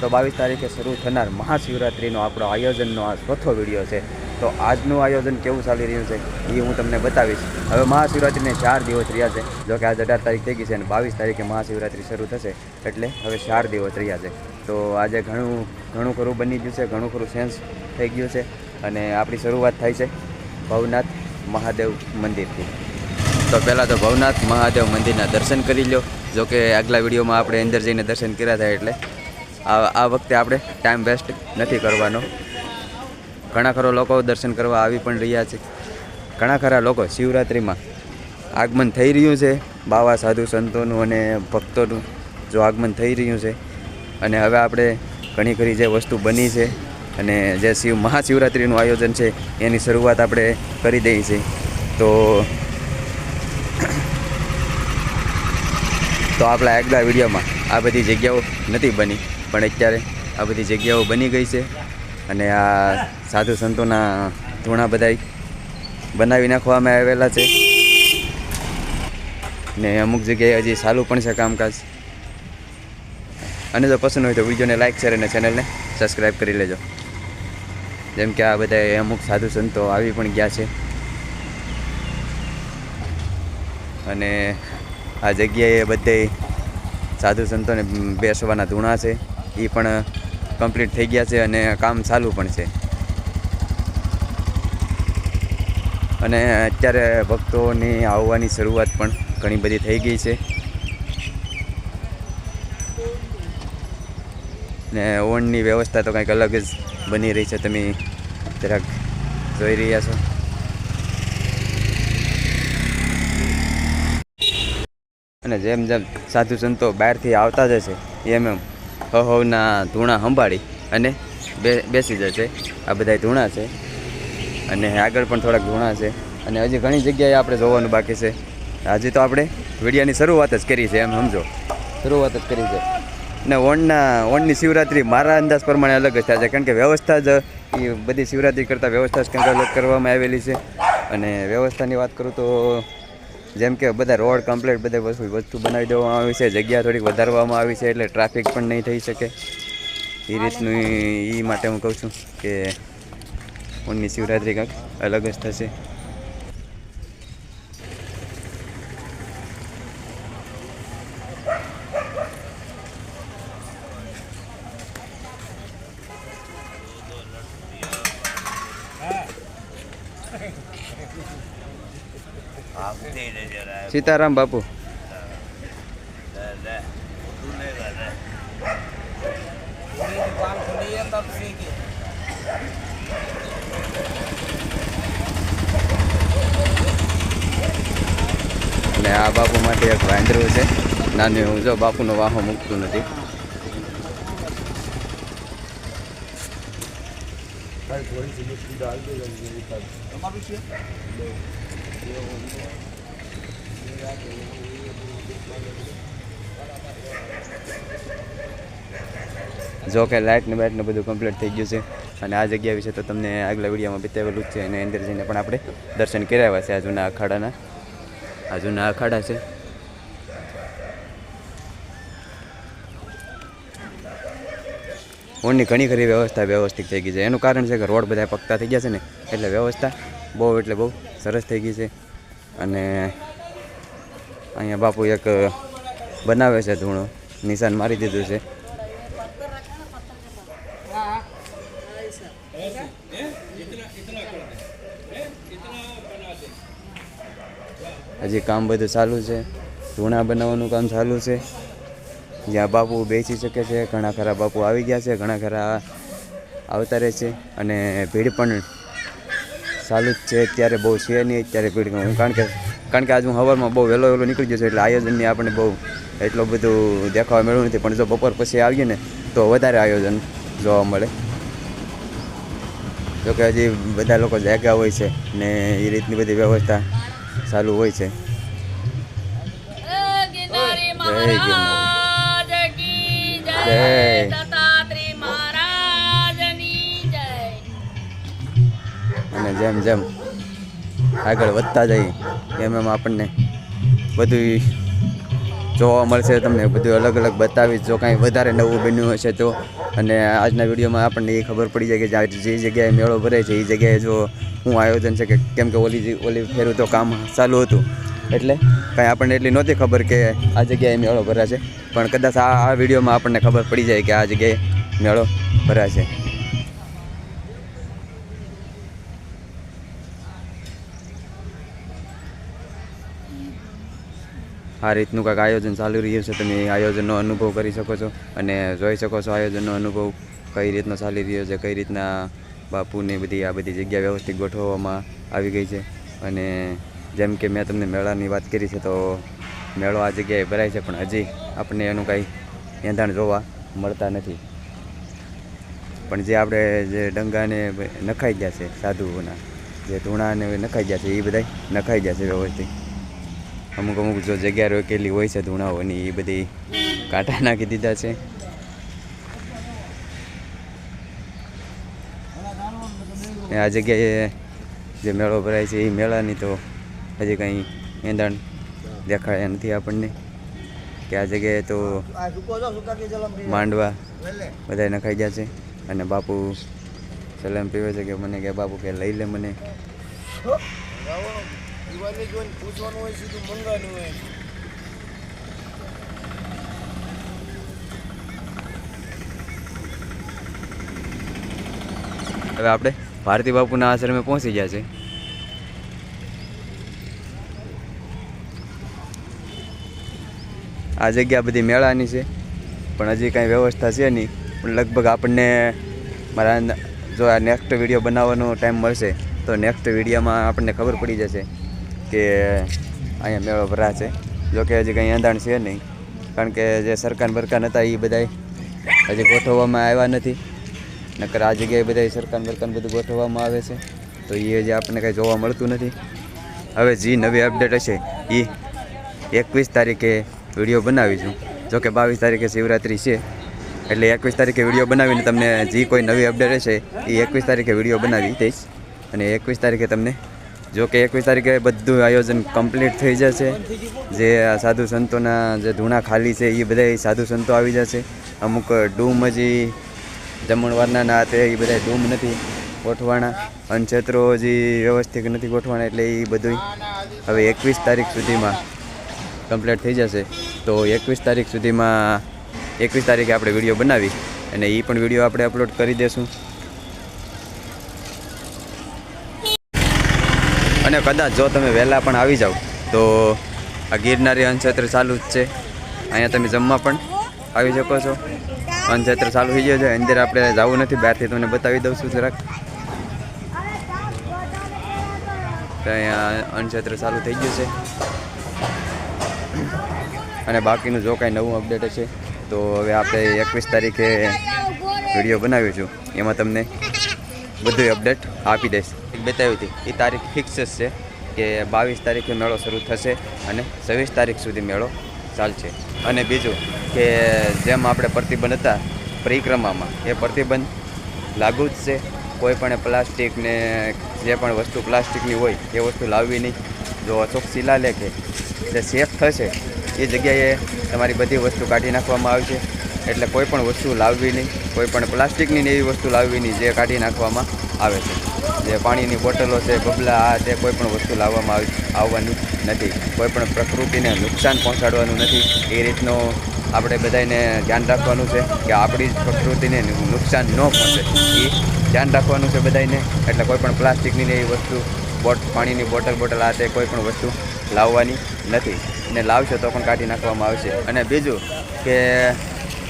તો બાવીસ તારીખે શરૂ થનાર મહાશિવરાત્રિનો આપણો આયોજનનો આ ચોથો વીડિયો છે. તો આજનું આયોજન કેવું ચાલી રહ્યું છે એ હું તમને બતાવીશ. હવે મહાશિવરાત્રિને ચાર દિવસ રહ્યા છે. જો કે આજે અઢાર તારીખ થઈ ગઈ છે અને બાવીસ તારીખે મહાશિવરાત્રિ શરૂ થશે. એટલે હવે ચાર દિવસ રહ્યા છે. તો આજે ઘણું ઘણું ખરું બની ગયું છે, ઘણું ખરું સેન્સ થઈ ગયું છે અને આપણી શરૂઆત થાય છે ભવનાથ મહાદેવ મંદિરથી. તો પહેલાં તો ભવનાથ મહાદેવ મંદિરના દર્શન કરી લો જો કે આગલા વિડીયોમાં આપણે અંદર જઈને દર્શન કર્યા હતા એટલે આ વખતે આપણે ટાઈમ વેસ્ટ નથી કરવાનો. ઘણા ખરા લોકો દર્શન કરવા આવી પણ રહ્યા છે. ઘણા ખરા લોકો શિવરાત્રિમાં આગમન થઈ રહ્યું છે. બાવા, સાધુ સંતોનું અને ભક્તોનું જો આગમન થઈ રહ્યું છે. અને હવે આપણે ઘણી ખરી જે વસ્તુ બની છે અને જે શિવ મહાશિવરાત્રિનું આયોજન છે, એની શરૂઆત આપણે કરી દઈએ છીએ. તો તો આપણા આગલા વિડીયોમાં આ બધી જગ્યાઓ નથી બની. પણ અત્યારે આ બધી જગ્યાઓ બની ગઈ છે અને આ સાધુ સંતોના ધૂણા બધાય બનાવી નાખવામાં આવેલા છે. ને અમુક જગ્યાએ હજી ચાલુ પણ છે કામકાજ. અને જો પસંદ હોય તો વિડીયોને લાઇક શેર અને ચેનલને સબસ્ક્રાઈબ કરી લેજો. જેમ કે આ બધા અમુક સાધુ સંતો આવી પણ ગયા છે. અને આ જગ્યાએ બધે સાધુ સંતોને બેસવાના ધૂણા છે. એ પણ કમ્પ્લીટ થઈ ગયા છે અને કામ ચાલુ પણ છે. અને અત્યારે ભક્તોની આવવાની શરૂઆત પણ ઘણી બધી થઈ ગઈ છે. ને ઓનની વ્યવસ્થા તો કંઈક અલગ જ બની રહી છે. તમે જરાક જોઈ રહ્યા છો. અને જેમ જેમ સાધુ સંતો બહારથી આવતા જશે એમ એમ. હવના ધૂણા સંભાળી અને બે બેસી જશે. આ બધા ધૂણા છે. અને આગળ પણ થોડાક ધૂણા છે. અને હજી ઘણી જગ્યાએ આપણે જોવાનું બાકી છે. હજી તો આપણે વિડીયાની શરૂઆત જ કરી છે, એમ સમજો. શરૂઆત જ કરી છે. ને ઓણના ઓણની શિવરાત્રિ મારા અંદાજ પ્રમાણે અલગ જ થાય છે, કારણ કે વ્યવસ્થા જ, એ બધી શિવરાત્રિ કરતાં વ્યવસ્થા જ કંઈક અલગ કરવામાં આવેલી છે. અને વ્યવસ્થાની વાત કરું તો જેમ કે બધા રોડ કમ્પ્લીટ બધા વસ્તુ વસ્તુ બનાવી દેવામાં આવી છે જગ્યા થોડીક વધારવામાં આવી છે એટલે ટ્રાફિક પણ નહીં થઈ શકે. એ રીતનું એ માટે હું કહું છું કે ઓણની શિવરાત્રિ કંઈક અલગ જ થશે. સીતારામ બાપુ. ને આ બાપુ માટે એક વાંદરું છે. નાનું એવું જો બાપુનો વાહો મૂકતું નથી. જો કે લાઇટને બાઇટ ને બધું કમ્પ્લીટ થઈ ગયું છે. અને આ જગ્યા વિશે તો તમને આગલા વિડીયોમાં બતાવેલું જ છે. અને અંદર જઈને પણ આપણે દર્શન કરાવ્યા છે આ જૂના અખાડાના. આ જૂના અખાડા છે. ઊંડની ઘણી ખરી વ્યવસ્થા વ્યવસ્થિત થઈ ગઈ છે. એનું કારણ છે કે રોડ બધા પગતા થઈ ગયા છે ને. એટલે વ્યવસ્થા બહુ એટલે બહુ સરસ થઈ ગઈ છે. અને અહીંયા બાપુ એક બનાવે છે ધૂણો. નિશાન મારી દીધું છે. હજી કામ બધું ચાલુ છે. ધૂણા બનાવવાનું કામ ચાલુ છે. જ્યાં બાપુ બેસી શકે છે, ઘણા ખરા બાપુ આવી ગયા છે, ઘણા ખરા આવતા રહે છે. અને ભીડ પણ ચાલુ જ છે અત્યારે બહુ છે નહીં અત્યારે ભીડ કારણ કે કારણ કે આજ હું સવારમાં બહુ વહેલો વહેલો નીકળી ગયો છું એટલે આયોજનની આપણને બહુ એટલું બધું દેખાવા મળ્યું નથી. પણ જો બપોર પછી આવીએ ને તો વધારે આયોજન જોવા મળે. જોકે હજી બધા લોકો જાગ્યા હોય છે ને એ રીતની બધી વ્યવસ્થા ચાલુ હોય છે. જય ગિરનારી. જય. જેમ જેમ. આગળ વધતા જઈએ. એમ એમ આપણને બધું જોવા મળશે તમને. બધું અલગ અલગ બતાવીશ. જો કાંઈ વધારે નવું બન્યું હશે તો. અને આજના વિડીયોમાં આપણને એ ખબર પડી જાય કે જે જગ્યાએ મેળો ભરાય છે, એ જગ્યાએ જો હું આયોજન છે કે કેમ કે ઓલી ઓલી ફેરું તો કામ ચાલુ હતું. એટલે કાંઈ આપણને એટલી નહોતી ખબર કે આ જગ્યાએ મેળો ભરાશે. પણ કદાચ આ આ વિડીયોમાં આપણને ખબર પડી જાય કે આ જગ્યાએ મેળો ભરાશે. આ રીતનું કાંઈક આયોજન ચાલી રહ્યું છે. તમે આયોજનનો અનુભવ કરી શકો છો અને જોઈ શકો છો આયોજનનો અનુભવ કઈ રીતનો ચાલી રહ્યો છે, કઈ રીતના બાપુની બધી આ બધી જગ્યા વ્યવસ્થિત ગોઠવવામાં આવી ગઈ છે. અને જેમ કે મેં તમને મેળાની વાત કરી છે તો મેળો આ જગ્યાએ ભરાય છે, પણ હજી આપણને એનું કાંઈ એંધાણ જોવા મળતા નથી. પણ જે આપણે જે ડંગાને નખાઈ ગયા છે, સાધુઓના, જે ધૂણાને નખાઈ ગયા છે, એ બધા નખાઈ ગયા છે વ્યવસ્થિત. અમુક અમુક જો જગ્યા રોકેલી હોય છે ધૂણાઓની એ બધી કાંટા નાખી દીધા છે. આ જગ્યાએ જે મેળો ભરાય છે એ મેળાની તો હજી કંઈ એંધણ દેખાય નથી આપણને. કે આ જગ્યાએ તો માંડવા બધા નખાઈ ગયા છે અને બાપુ સલામ પીવે છે કે મને કે બાપુ કે લઈ લે મને. પૂછવાનું હોય, સીધું મંગાવાનું હોય. હવે આપણે ભારતી બાપુના આશ્રમે પહોંચી ગયા છે. આ જગ્યા બધી મેળાની છે, પણ હજી કાંઈ વ્યવસ્થા છે નહીં. પણ લગભગ આપણને મારા જો આ નેક્સ્ટ વીડિયો બનાવવાનો ટાઈમ મળશે, તો નેક્સ્ટ વિડીયોમાં આપણને ખબર પડી જશે. કે અહીંયા મેળો ભરાશે છે. જોકે હજી કંઈ અંધાણ છે નહીં. કારણ કે જે સરકાર બરકાન હતા એ બધાય હજી ગોઠવવામાં આવ્યા નથી. નકર આ જગ્યાએ બધા સરકાર બરકાન બધું ગોઠવવામાં આવે છે. તો એ હજી આપણને કંઈ જોવા મળતું નથી. હવે જે નવી અપડેટ હશે એ એકવીસ તારીખે વીડિયો બનાવીશું. જોકે બાવીસ તારીખે શિવરાત્રિ છે. એટલે એકવીસ તારીખે વીડિયો બનાવીને તમને જે કોઈ નવી અપડેટ હશે એ એકવીસ તારીખે વીડિયો બનાવી દઈશ. અને એકવીસ તારીખે તમને જો કે એકવીસ તારીખે બધું આયોજન કમ્પ્લીટ થઈ જશે. જે સાધુ સંતોના જે ધૂણા ખાલી છે એ બધા સાધુ સંતો આવી જશે. અમુક ડૂમ હજી જમણવારના ના તે એ બધા ડૂમ નથી ગોઠવાના અનક્ષેત્રો હજી વ્યવસ્થિત નથી ગોઠવાના એટલે એ બધું હવે એકવીસ તારીખ સુધીમાં કમ્પ્લીટ થઈ જશે. તો એકવીસ તારીખ સુધીમાં એકવીસ તારીખે આપણે વીડિયો બનાવી અને એ પણ વીડિયો આપણે અપલોડ કરી દેશું. અને કદાચ જો તમે વહેલા પણ આવી જાઓ, તો આ ગિરનારી અંશેત્ર ચાલુ જ છે. અહીંયા તમે જમવા પણ આવી શકો છો. અંશેત્ર ચાલુ થઈ ગયો છે. અંદર આપણે જવું નથી, બહારથી તમને બતાવી દઉં છું જરાક. અહીંયા અનક્ષેત્ર ચાલુ થઈ ગયું છે. અને બાકીનું જો કાંઈ નવું અપડેટ હશે તો હવે આપણે એકવીસ તારીખે વીડિયો બનાવીશું. એમાં તમને બધું અપડેટ આપી દઈશ. બતાવી હતી. એ તારીખ ફિક્સ જ છે કે બાવીસ તારીખે મેળો શરૂ થશે અને છવ્વીસ તારીખ સુધી મેળો ચાલશે. અને બીજું કે જેમ આપણે પ્રતિબંધ હતા પરિક્રમામાં, એ પ્રતિબંધ લાગુ જ છે. કોઈ પણ પ્લાસ્ટિક ને જે પણ વસ્તુ પ્લાસ્ટિકની હોય, એ વસ્તુ લાવવી નહીં. જો અશોક શિલાલેખે જે સેફ થશે, એ જગ્યાએ તમારી બધી વસ્તુ કાઢી નાખવામાં આવશે. એટલે કોઈ પણ વસ્તુ લાવવી નહીં, કોઈ પણ પ્લાસ્ટિકની એવી વસ્તુ લાવવી નહીં જે કાઢી નાખવામાં આવે છે. જે પાણીની બોટલો છે, બબલા, આ તે કોઈ પણ વસ્તુ લાવવામાં આવી, આવવાનું નથી. કોઈ પણ પ્રકૃતિને નુકસાન પહોંચાડવાનું નથી. એ રીતનો આપણે બધાને ધ્યાન રાખવાનું છે કે આપણી પ્રકૃતિને નુકસાન ન પહોંચે. એ ધ્યાન રાખવાનું છે બધાને એટલે કોઈ પણ પ્લાસ્ટિકની એવી વસ્તુ, બોટ, પાણીની બોટલ બોટલ, આ તે કોઈ પણ વસ્તુ લાવવાની નથી. ને લાવશો તો પણ કાઢી નાખવામાં આવશે. અને બીજું કે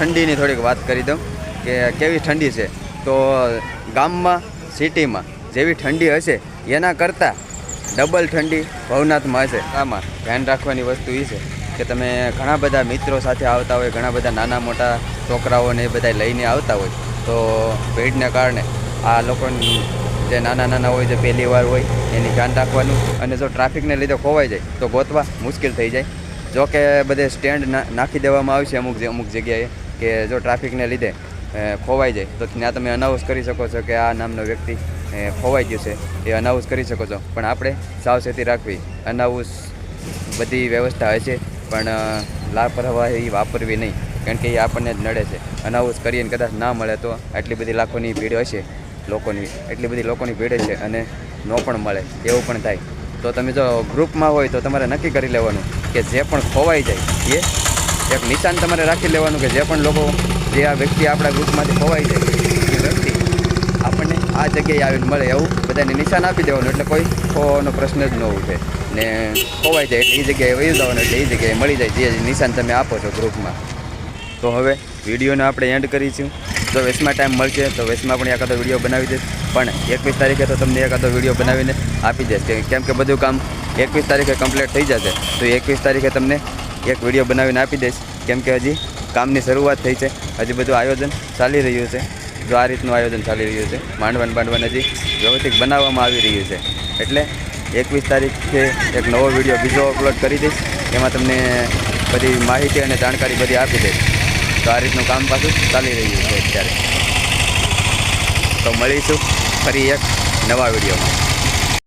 ઠંડીની થોડીક વાત કરી દઉં કે કેવી ઠંડી છે. તો ગામમાં, સિટીમાં જેવી ઠંડી હશે, એના કરતાં ડબલ ઠંડી ભવનાથમાં હશે. આમાં ધ્યાન રાખવાની વસ્તુ એ છે કે તમે ઘણા બધા મિત્રો સાથે આવતા હોય, ઘણા બધા નાના મોટા છોકરાઓને એ બધા લઈને આવતા હોય, તો ભીડને કારણે આ લોકોની જે નાના નાના હોય, જે પહેલી વાર હોય, એની ધ્યાન રાખવાનું અને જો ટ્રાફિકને લીધે ખોવાઈ જાય, તો ગોતવા મુશ્કેલ થઈ જાય. જો કે બધે સ્ટેન્ડ નાખી દેવામાં આવશે અમુક અમુક જગ્યાએ કે જો ટ્રાફિકને લીધે ખોવાઈ જાય તો ત્યાં તમે અનાઉન્સ કરી શકો છો કે આ નામનો વ્યક્તિ ખોવાઈ ગયો છે એ અનાઉન્સ કરી શકો છો. પણ આપણે સાવચેતી રાખવી અનાઉન્સ બધી વ્યવસ્થા હશે પણ અ, લાપરવાહી વાપરવી નહીં કારણ કે એ આપણને જ નડે છે. અનાઉન્સ કરીએ ને કદાચ ના મળે તો આટલી બધી લાખોની ભીડ હશે લોકોની એટલી બધી લોકોની ભીડ છે અને ન પણ મળે એવું પણ થાય. તો તમે જો ગ્રુપમાં હોય તો તમારે નક્કી કરી લેવાનું. કે જે પણ ખોવાઈ જાય એ એક નિશાન તમારે રાખી લેવાનું કે જે પણ લોકો, જે આ વ્યક્તિ આપણા ગ્રુપમાંથી ખોવાઈ જાય, એ વ્યક્તિ આપણને આ જગ્યાએ આવીને મળે એવું બધાને નિશાન આપી દેવાનું, એટલે કોઈ ખોવાનો પ્રશ્ન જ ન ઉઠે. ને ખોવાઈ જાય એટલે એ જગ્યાએ વહી જવાનું એટલે એ જગ્યાએ મળી જાય, જે નિશાન તમે આપો છો ગ્રુપમાં. તો હવે વિડીયોને આપણે એન્ડ કરીશું. જો વેસમાં ટાઈમ મળશે તો વેસમાં પણ એકાદો વીડિયો બનાવી દઈશ. પણ એકવીસ તારીખે તો તમને એકાદો વીડિયો બનાવીને આપી દઈશ. કેમ કે બધું કામ એકવીસ તારીખે કમ્પ્લીટ થઈ જશે. તો એકવીસ તારીખે તમને એક વીડિયો બનાવીને આપી દઈશ. કેમ કે હજી કામની શરૂઆત થઈ છે. હજી બધું આયોજન ચાલી રહ્યું છે. જો આ રીતનું આયોજન ચાલી રહ્યું છે. માંડવન માંડવન હજી વ્યવસ્થિત બનાવવામાં આવી રહ્યું છે. એટલે એકવીસ તારીખે એક નવો વીડિયો બીજો અપલોડ કરી દઈશ. એમાં તમને બધી માહિતી અને જાણકારી બધી આપી દઈશ. તો આ રીતનું કામ પાછું ચાલી રહ્યું છે અત્યારે. તો મળીશું ફરી એક નવા વિડીયોમાં